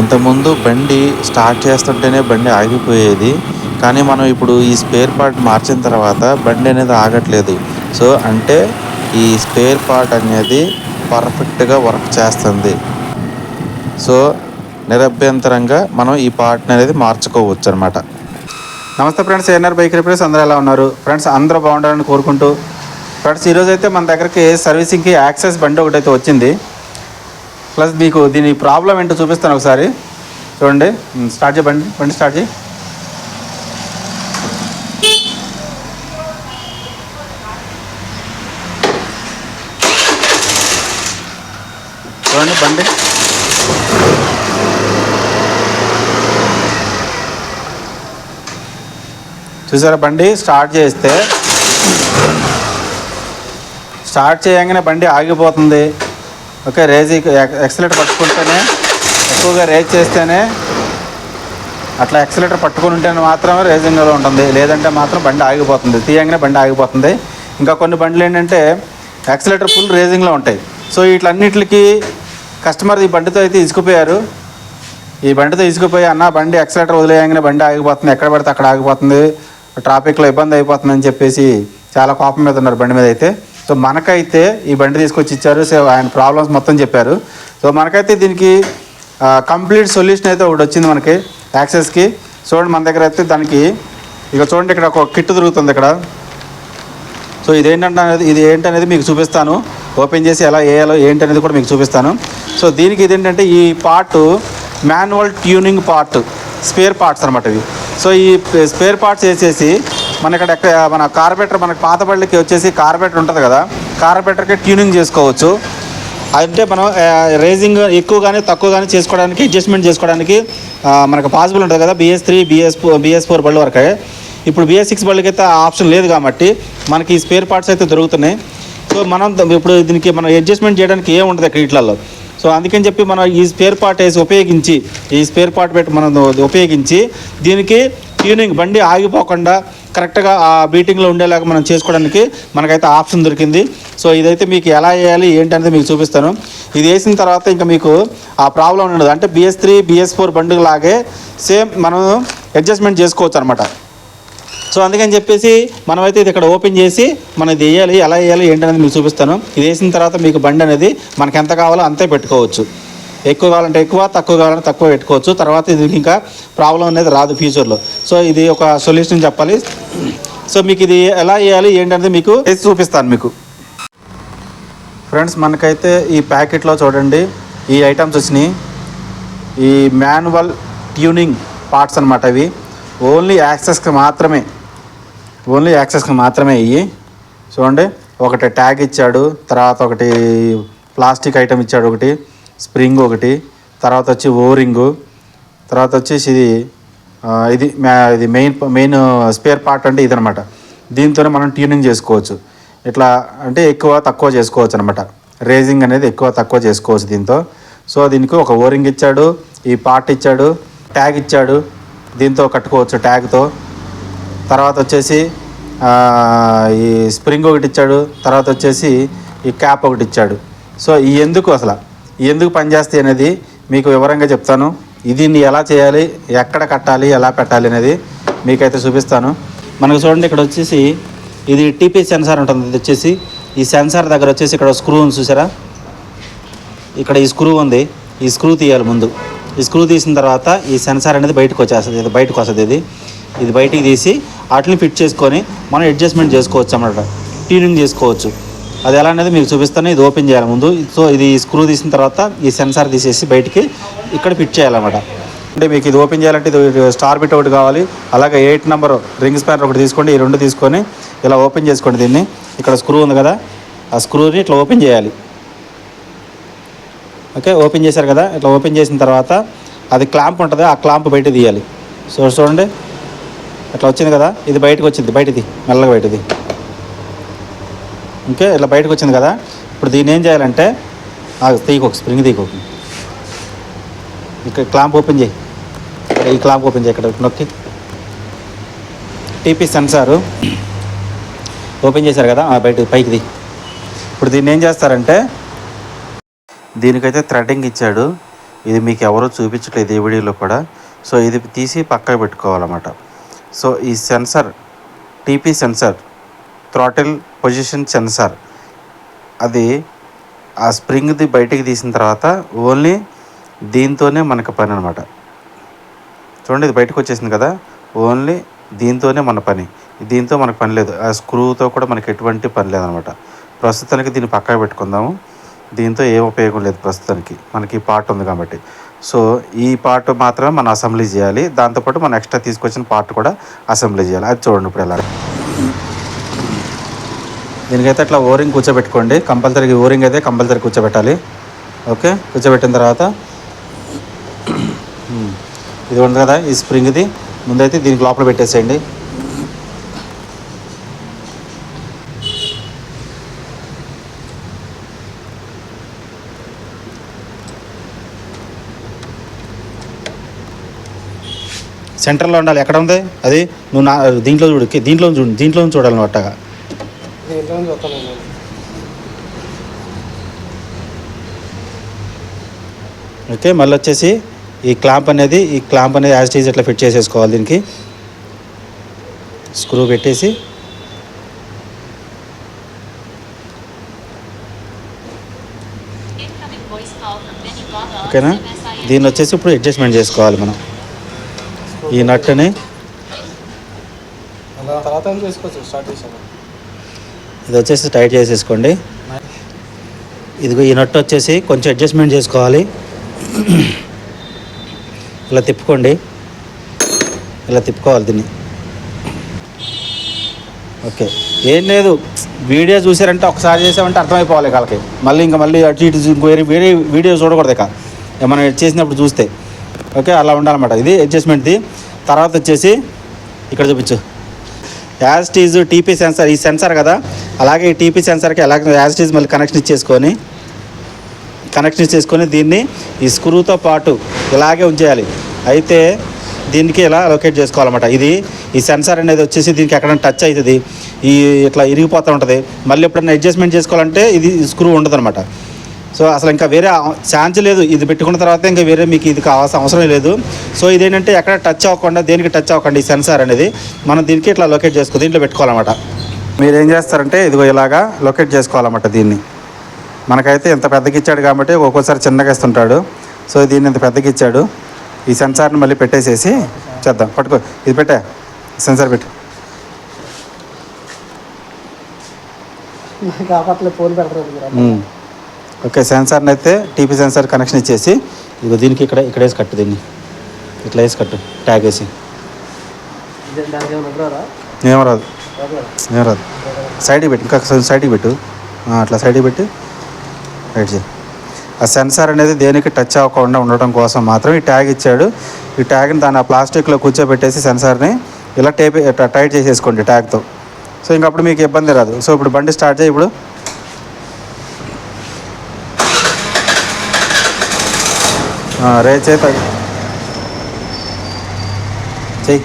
ఇంతకుముందు బండి స్టార్ట్ చేస్తుంటేనే బండి ఆగిపోయేది. కానీ మనం ఇప్పుడు ఈ స్పేర్ పార్ట్ మార్చిన తర్వాత బండి అనేది ఆగట్లేదు. సో అంటే ఈ స్పేర్ పార్ట్ అనేది పర్ఫెక్ట్గా వర్క్ చేస్తుంది. సో నిరభ్యంతరంగా మనం ఈ పార్ట్ని అనేది మార్చుకోవచ్చు అనమాట నమస్తే ఫ్రెండ్స్ ఏఎన్ఆర్ బైక్ రిపేర్స్ అందరూ ఎలా ఉన్నారు? ఫ్రెండ్స్ అందరూ బాగుండాలని కోరుకుంటూ. ఫ్రెండ్స్ ఈరోజు అయితే మన దగ్గరికి సర్వీసింగ్కి యాక్సెస్ బండి ఒకటైతే వచ్చింది. ప్లస్ మీకు దీని ప్రాబ్లం ఏంటో చూపిస్తాను ఒకసారి. చూడండి స్టార్ట్ చేయండి బండి స్టార్ట్ చేయి. చూడండి బండి. చూసారా బండి స్టార్ట్ చేస్తే స్టార్ట్ చేయగానే బండి ఆగిపోతుంది. ఓకే రేజ్ ఎక్సలేటర్ పట్టుకుంటేనే ఎక్కువగా రేజ్ చేస్తేనే అట్లా ఎక్సలేటర్ పట్టుకుని ఉంటేనే మాత్రమే రేజింగ్లో ఉంటుంది. లేదంటే మాత్రం బండి ఆగిపోతుంది. తీయంగానే బండి ఆగిపోతుంది. ఇంకా కొన్ని బండ్లు ఏంటంటే ఎక్సలేటర్ ఫుల్ రేజింగ్లో ఉంటాయి. సో వీటన్నిటికి కస్టమర్ ఈ బండితో అయితే ఇసుకుపోయారు. ఈ బండితో ఇసుకుపోయి అన్న బండి ఎక్సలేటర్ వదిలేయంగానే బండి ఆగిపోతుంది. ఎక్కడ పడితే అక్కడ ఆగిపోతుంది. ట్రాఫిక్లో ఇబ్బంది అయిపోతుందని చెప్పేసి చాలా కోపం మీద ఉన్నారు బండి మీద అయితే. సో మనకైతే ఈ బండి తీసుకొచ్చి ఇచ్చారు. సో ఆయన ప్రాబ్లమ్స్ మొత్తం చెప్పారు. సో మనకైతే దీనికి కంప్లీట్ సొల్యూషన్ అయితే ఒకటి వచ్చింది మనకి యాక్సెస్కి. చూడండి మన దగ్గర అయితే దానికి ఇక చూడండి ఇక్కడ ఒక కిట్ దొరుకుతుంది ఇక్కడ. సో ఇదేంటంటే అనేది ఇది ఏంటనేది మీకు చూపిస్తాను. ఓపెన్ చేసి ఎలా వేయాలో ఏంటి అనేది కూడా మీకు చూపిస్తాను. సో దీనికి ఇదేంటంటే ఈ part manual tuning part spare parts అనమాట ఇవి. సో ఈ స్పేర్ పార్ట్స్ వేసేసి మన ఇక్కడ మన కార్పెటర్ మనకి పాత బళ్ళకి వచ్చేసి కార్పెటర్ ఉంటుంది కదా కార్పెటర్కి ట్యూనింగ్ చేసుకోవచ్చు. అంటే మనం రేజింగ్ ఎక్కువ కానీ తక్కువ కానీ చేసుకోవడానికి అడ్జస్ట్మెంట్ చేసుకోవడానికి మనకు పాసిబుల్ ఉంటుంది కదా BS three BS BS four బళ్ళు వరకే. ఇప్పుడు బిఎస్ సిక్స్ బళ్ళకి అయితే ఆప్షన్ లేదు కాబట్టి మనకి ఈ స్పేర్ పార్ట్స్ అయితే దొరుకుతున్నాయి. సో మనం ఇప్పుడు దీనికి మనం అడ్జస్ట్మెంట్ చేయడానికి ఏం ఉండదు క్రీట్లలో సో అందుకని చెప్పి మనం ఈ స్పేర్ పార్ట్ వేసి ఉపయోగించి ఈ స్పేర్ పార్ట్ పెట్టి మనం ఉపయోగించి దీనికి ట్యూనింగ్ బండి ఆగిపోకుండా కరెక్ట్గా ఆ బీటింగ్లో ఉండేలాగా మనం చేసుకోవడానికి మనకైతే ఆప్షన్ దొరికింది. సో ఇదైతే మీకు ఎలా వేయాలి ఏంటి అనేది మీకు చూపిస్తాను. ఇది వేసిన తర్వాత ఇంకా మీకు ఆ ప్రాబ్లం ఉండదు. అంటే బిఎస్ త్రీ బిఎస్ ఫోర్ బండి లాగే సేమ్ మనం అడ్జస్ట్మెంట్ చేసుకోవచ్చు అనమాట సో అందుకని చెప్పేసి మనమైతే ఇది ఇక్కడ ఓపెన్ చేసి మనం ఇది వేయాలి ఎలా వేయాలి ఏంటనేది మీకు చూపిస్తాను. ఇది వేసిన తర్వాత మీకు బండి అనేది మనకు ఎంత కావాలో అంతే పెట్టుకోవచ్చు. ఎక్కువ కావాలంటే ఎక్కువ తక్కువ కావాలంటే తక్కువ పెట్టుకోవచ్చు. తర్వాత ఇది ఇంకా ప్రాబ్లం అనేది రాదు ఫ్యూచర్లో. సో ఇది ఒక సొల్యూషన్ చెప్పాలి. సో మీకు ఇది ఎలా చేయాలి ఏంటనేది మీకు చూపిస్తాను మీకు. ఫ్రెండ్స్ మనకైతే ఈ ప్యాకెట్లో చూడండి ఈ ఐటమ్స్ వచ్చినాయి. ఈ మాన్యువల్ ట్యూనింగ్ పార్ట్స్ అనమాట ఇవి. ఓన్లీ యాక్సెస్కి మాత్రమే ఓన్లీ యాక్సెస్కి మాత్రమే ఇవి. చూడండి ఒకటి ట్యాగ్ ఇచ్చాడు తర్వాత ఒకటి ప్లాస్టిక్ ఐటమ్ ఇచ్చాడు ఒకటి. స్ప్రింగ్ ఒకటి తర్వాత వచ్చి ఓరింగు తర్వాత వచ్చేసి ఇది ఇది ఇది మెయిన్ మెయిన్ స్పేర్ పార్ట్ అంటే ఇదనమాట. దీంతోనే మనం ట్యూనింగ్ చేసుకోవచ్చు. ఇట్లా అంటే ఎక్కువ తక్కువ చేసుకోవచ్చు అనమాట. రేజింగ్ అనేది ఎక్కువ తక్కువ చేసుకోవచ్చు దీంతో. సో దీనికి ఒక ఓరింగ్ ఇచ్చాడు ఈ పార్ట్ ఇచ్చాడు ట్యాగ్ ఇచ్చాడు దీంతో కట్టుకోవచ్చు ట్యాగ్తో. తర్వాత వచ్చేసి ఈ స్ప్రింగ్ ఒకటి ఇచ్చాడు తర్వాత వచ్చేసి ఈ క్యాప్ ఒకటి ఇచ్చాడు. సో ఈ ఎందుకు అసలు? ఎందుకు పనిచేస్తాయి అనేది మీకు వివరంగా చెప్తాను. దీన్ని ఎలా చేయాలి ఎక్కడ కట్టాలి ఎలా పెట్టాలి అనేది మీకైతే చూపిస్తాను. మనకు చూడండి ఇక్కడ వచ్చేసి ఇది టీపీ సెన్సార్ ఉంటుంది. ఇది వచ్చేసి ఈ సెన్సార్ దగ్గర వచ్చేసి ఇక్కడ స్క్రూ ఉంది చూసారా? ఇక్కడ ఈ స్క్రూ ఉంది. ఈ స్క్రూ తీయాలి ముందు. ఈ స్క్రూ తీసిన తర్వాత ఈ సెన్సార్ అనేది బయటకు వచ్చేస్తుంది. ఇది బయటకు వస్తుంది ఇది. ఇది బయటికి తీసి వాటిని ఫిట్ చేసుకొని మనం అడ్జస్ట్మెంట్ చేసుకోవచ్చు అన్నమాట. ట్యూనింగ్ చేసుకోవచ్చు. అది ఎలా అనేది మీకు చూపిస్తాను ఇది ఓపెన్ చేయాలి ముందు. సో ఇది స్క్రూ తీసిన తర్వాత ఈ సెన్సార్ తీసేసి బయటికి ఇక్కడ ఫిట్ చేయాలన్నమాట. అంటే మీకు ఇది ఓపెన్ చేయాలంటే ఇది స్టార్ బిట్ ఒకటి కావాలి. అలాగే ఎయిట్ నెంబర్ రింగ్ స్పానర్ ఒకటి తీసుకోండి ఈ రెండు తీసుకొని ఇలా ఓపెన్ చేసుకోండి దీన్ని. ఇక్కడ స్క్రూ ఉంది కదా ఆ స్క్రూని ఇట్లా ఓపెన్ చేయాలి. ఓకే ఓపెన్ చేశారు కదా ఇట్లా ఓపెన్ చేసిన తర్వాత అది క్లాంప్ ఉంటుంది ఆ క్లాంప్ బయట తీయాలి. సో చూడండి ఇట్లా వచ్చింది కదా ఇది బయటకు వచ్చింది బయటది మెల్లగా బయటది. ఓకే ఇలా బయటకు వచ్చింది కదా. ఇప్పుడు దీన్ని ఏం చేయాలంటే తీయకు స్ప్రింగ్ తీయకు ఇక్కడ క్లాంప్ ఓపెన్ చేయి. ఈ క్లాంప్ ఓపెన్ చేయి ఇక్కడ నొక్కి. టీపీ సెన్సారు ఓపెన్ చేశారు కదా ఆ బయట పైకిది ఇప్పుడు దీన్ని ఏం చేస్తారంటే దీనికైతే థ్రెడ్డింగ్ ఇచ్చాడు. ఇది మీకు ఎవరో చూపించట్లేదు ఈ వీడియోలో కూడా. సో ఇది తీసి పక్కకు పెట్టుకోవాలన్నమాట. సో ఈ sensor TP sensor throttle position sensor అది ఆ స్ప్రింగ్ది బయటికి తీసిన తర్వాత ఓన్లీ దీంతోనే మనకు పని అనమాట చూడండి ఇది బయటకు వచ్చేసింది కదా. ఓన్లీ దీంతోనే మన పని. దీంతో మనకు పని లేదు. ఆ స్క్రూతో కూడా మనకి ఎటువంటి పని లేదనమాట ప్రస్తుతానికి దీన్ని పక్కకు పెట్టుకుందాము. దీంతో ఏ ఉపయోగం లేదు ప్రస్తుతానికి. మనకి ఈ పార్ట్ ఉంది కాబట్టి. సో ఈ పార్ట్ మాత్రమే మనం అసెంబ్లీ చేయాలి. దాంతోపాటు మనం ఎక్స్ట్రా తీసుకొచ్చిన పార్ట్ కూడా అసెంబ్లీ చేయాలి. అది చూడండి ఇప్పుడు ఎలా దీనికైతే అట్లా ఓరింగ్ కూర్చోబెట్టుకోండి. కంపల్సరీ ఓరింగ్ అయితే కంపల్సరీ కూర్చోబెట్టాలి. ఓకే? కూర్చోబెట్టిన తర్వాత ఇది ఉంది కదా ఈ స్ప్రింగ్ ఇది. ముందైతే దీనికి లోపల పెట్టేసేయండి. సెంటర్లో ఉండాలి. ఎక్కడ ఉంది? అది నువ్వు నా దీంట్లో చూడు దీంట్లో చూడు దీంట్లో చూడాలన్నమాట దీంట్లో నుంచి వస్తాను నేను ఓకే మళ్ళీ వచ్చేసి ఈ క్లాంప్ అనేది ఈ క్లాంప్ అనేది యాజ్ టీజ్ ఇట్లా ఫిట్ చేసేసుకోవాలి దీనికి? స్క్రూ పెట్టేసి. ఓకేనా? దీన్ని వచ్చేసి ఇప్పుడు అడ్జస్ట్మెంట్ చేసుకోవాలి మనం. ఈ నట్టుని తర్వాత చేసుకోవచ్చు? స్టార్ట్ ఇది వచ్చేసి టైట్ చేసేసుకోండి. ఇదిగో ఈ నట్టు వచ్చేసి కొంచెం అడ్జస్ట్మెంట్ చేసుకోవాలి. ఇలా తిప్పుకోండి. ఇలా తిప్పుకోవాలి దీన్ని. ఓకే. ఏం లేదు. వీడియో చూసారంటే ఒకసారి చేసామంటే అర్థమైపోవాలి వాళ్ళకి మళ్ళీ ఇంకా మళ్ళీ అటు ఇటు వేరే వేరే వీడియో చూడకూడదు ఇక. మనం చేసినప్పుడు చూస్తే. ఓకే అలా ఉండాలన్నమాట. ఇది అడ్జస్ట్మెంట్ది తర్వాత వచ్చేసి ఇక్కడ చూపించు. యాజ్ టీజ్ టీపీ సెన్సార్ ఈ సెన్సార్ కదా. అలాగే ఈ టీపీ సెన్సార్కి అలాగే యాజ్ టీజ్ మళ్ళీ కనెక్షన్ ఇచ్చేసుకొని కనెక్షన్ ఇచ్చేసుకొని దీన్ని ఈ స్క్రూతో పాటు ఇలాగే ఉంచేయాలి. అయితే దీనికి ఇలా లొకేట్ చేసుకోవాలన్నమాట? ఇది ఈ సెన్సార్ అనేది వచ్చేసి దీనికి ఎక్కడైనా టచ్ అవుతుంది. ఈ ఇట్లా ఇరిగిపోతూ ఉంటుంది. మళ్ళీ ఎప్పుడైనా అడ్జస్ట్మెంట్ చేసుకోవాలంటే ఇది స్క్రూ ఉండదు అనమాట సో అసలు ఇంకా వేరే ఛాన్స్ లేదు. ఇది పెట్టుకున్న తర్వాత ఇంకా వేరే మీకు ఇది కావాల్సిన అవసరం లేదు. సో ఇదేంటంటే ఎక్కడ టచ్ అవ్వకుండా దేనికి టచ్ అవ్వకుండా ఈ సెన్సార్ అనేది. మనం దీనికి ఇట్లా లొకేట్ చేసుకో దీంట్లో పెట్టుకోవాలన్నమాట. మీరు ఏం చేస్తారంటే ఇదిగో ఇలాగా లొకేట్ చేసుకోవాలన్నమాట దీన్ని. మనకైతే ఇంత పెద్దకి ఇచ్చాడు కాబట్టి ఒక్కోసారి చిన్నగా ఇస్తుంటాడు. సో దీన్ని ఇంత పెద్దకి ఇచ్చాడు. ఈ సెన్సార్ని మళ్ళీ పెట్టేసేసి చేద్దాం. పట్టుకో. ఇది పెట్టే. సెన్సార్ పెట్టు. ఫోన్. ఓకే సెన్సార్ని అయితే టీపీ సెన్సార్ కనెక్షన్ ఇచ్చేసి ఇదిగో దీనికి ఇక్కడ ఇక్కడ వేసి కట్టు దీన్ని. ఇట్లా వేసి కట్టు ట్యాగ్ వేసి. ఇదే దానికి ఏమైనా ఎదురారా ఏం రాదు. ఏం రాదు. సైడ్కి పెట్టు ఇంకా సైడ్కి పెట్టు. అట్లా సైడ్కి పెట్టి. రైట్ చేయి. ఆ సెన్సార్ అనేది దేనికి టచ్ అవ్వకుండా ఉండటం కోసం మాత్రం ఈ ట్యాగ్ ఇచ్చాడు. ఈ ట్యాగ్ని దాని ఆ ప్లాస్టిక్లో కూర్చోబెట్టేసి సెన్సార్ని ఇలా టేప్ టైట్ చేసేసుకోండి ట్యాగ్తో. సో ఇంకప్పుడు మీకు ఇబ్బంది రాదు. సో ఇప్పుడు బండి స్టార్ట్ చేయి ఇప్పుడు ఆ, చెయ్యి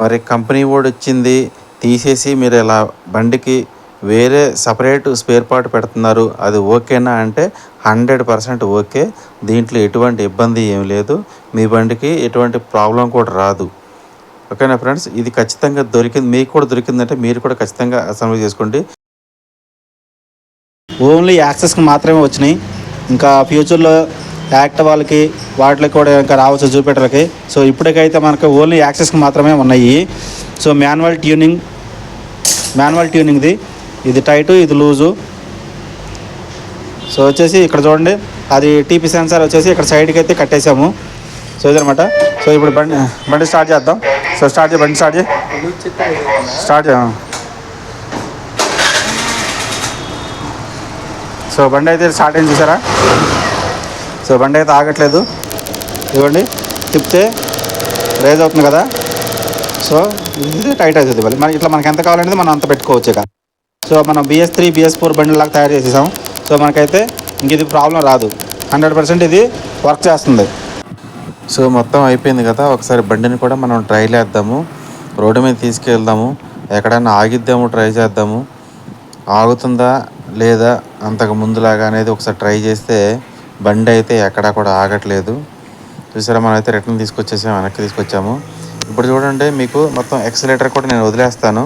మరి కంపెనీ వాడు వచ్చింది తీసేసి మీరు ఇలా బండికి వేరే సపరేట్ స్పేర్ పార్ట్ పెడుతున్నారు అది ఓకేనా అంటే హండ్రెడ్ పర్సెంట్ ఓకే. దీంట్లో ఎటువంటి ఇబ్బంది ఏం లేదు మీ బండికి ఎటువంటి ప్రాబ్లం కూడా రాదు. ఓకేనా ఫ్రెండ్స్? ఇది ఖచ్చితంగా దొరికింది మీకు కూడా దొరికిందంటే మీరు కూడా ఖచ్చితంగా అసెంబ్లీ చేసుకోండి. ఓన్లీ యాక్సెస్కి మాత్రమే వచ్చినాయి. ఇంకా ఫ్యూచర్లో యాక్ట్ వాళ్ళకి వాటికి కూడా ఇంకా రావచ్చు జూపిటర్కి సో ఇప్పటికైతే మనకు ఓన్లీ యాక్సెస్కి మాత్రమే ఉన్నాయి. సో మాన్యువల్ ట్యూనింగ్ మాన్యువల్ ట్యూనింగ్ది. ఇది టైటు ఇది లూజు. సో వచ్చేసి ఇక్కడ చూడండి అది టీపీ సెన్సార్ వచ్చేసి ఇక్కడ సైడ్కి అయితే కట్టేసాము. సో ఇదనమాట సో ఇప్పుడు బండి బండి స్టార్ట్ చేద్దాం. సో స్టార్ట్ చేయ బండి స్టార్ట్ చేయి. స్టార్ట్ చేయ సో బండి అయితే స్టార్ట్ అయింది చూసారా? సో బండి అయితే ఆగట్లేదు. ఇవ్వండి తిప్పితే రేజ్ అవుతుంది కదా. సో ఇది టైట్ అవుతుంది మళ్ళీ. మనకి ఇట్లా మనకి ఎంత కావాలనేది మనం అంత పెట్టుకోవచ్చు ఇక. సో మనం బిఎస్ త్రీ బిఎస్ ఫోర్ బండిలాగా తయారు చేసేసాం. సో మనకైతే ఇంక ఇది ప్రాబ్లం రాదు. హండ్రెడ్ పర్సెంట్ ఇది వర్క్ చేస్తుంది. సో మొత్తం అయిపోయింది కదా. ఒకసారి బండిని కూడా మనం ట్రైల్ వేద్దాము రోడ్డు మీద తీసుకెళ్దాము. ఎక్కడైనా ఆగిద్దాము ట్రై చేద్దాము. ఆగుతుందా లేదా అంతకు ముందులాగా అనేది ఒకసారి ట్రై చేస్తే బండి అయితే ఎక్కడా కూడా ఆగట్లేదు. చూసారా మనం అయితే రిటర్న్ తీసుకొచ్చేసాము వెనక్కి తీసుకొచ్చాము. ఇప్పుడు చూడండి మీకు మొత్తం ఎక్సలేటర్ కూడా నేను వదిలేస్తాను.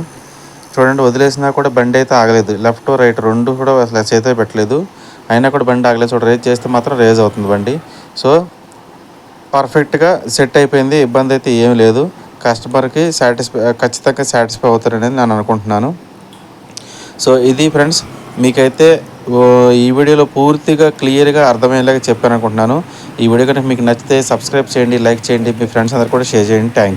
చూడండి వదిలేసినా కూడా బండి అయితే ఆగలేదు లెఫ్ట్ రైట్ రెండు కూడా అసలు చేతే పెట్టలేదు. అయినా కూడా బండి ఆగలేదు. చూడ రేజ్ చేస్తే మాత్రం రేజ్ అవుతుంది బండి. సో పర్ఫెక్ట్గా సెట్ అయిపోయింది. ఇబ్బంది అయితే ఏం లేదు. కస్టమర్కి సాటిస్ఫై ఖచ్చితంగా సాటిస్ఫై అవుతారనేది నేను అనుకుంటున్నాను. సో ఇది ఫ్రెండ్స్ మీకైతే ఈ వీడియోలో పూర్తిగా క్లియర్గా అర్థమయ్యేలాగా చెప్పాను అనుకుంటున్నాను ఈ వీడియో కనుక మీకు నచ్చితే సబ్స్క్రైబ్ చేయండి లైక్ చేయండి మీ ఫ్రెండ్స్ అందరు కూడా షేర్ చేయండి. థ్యాంక్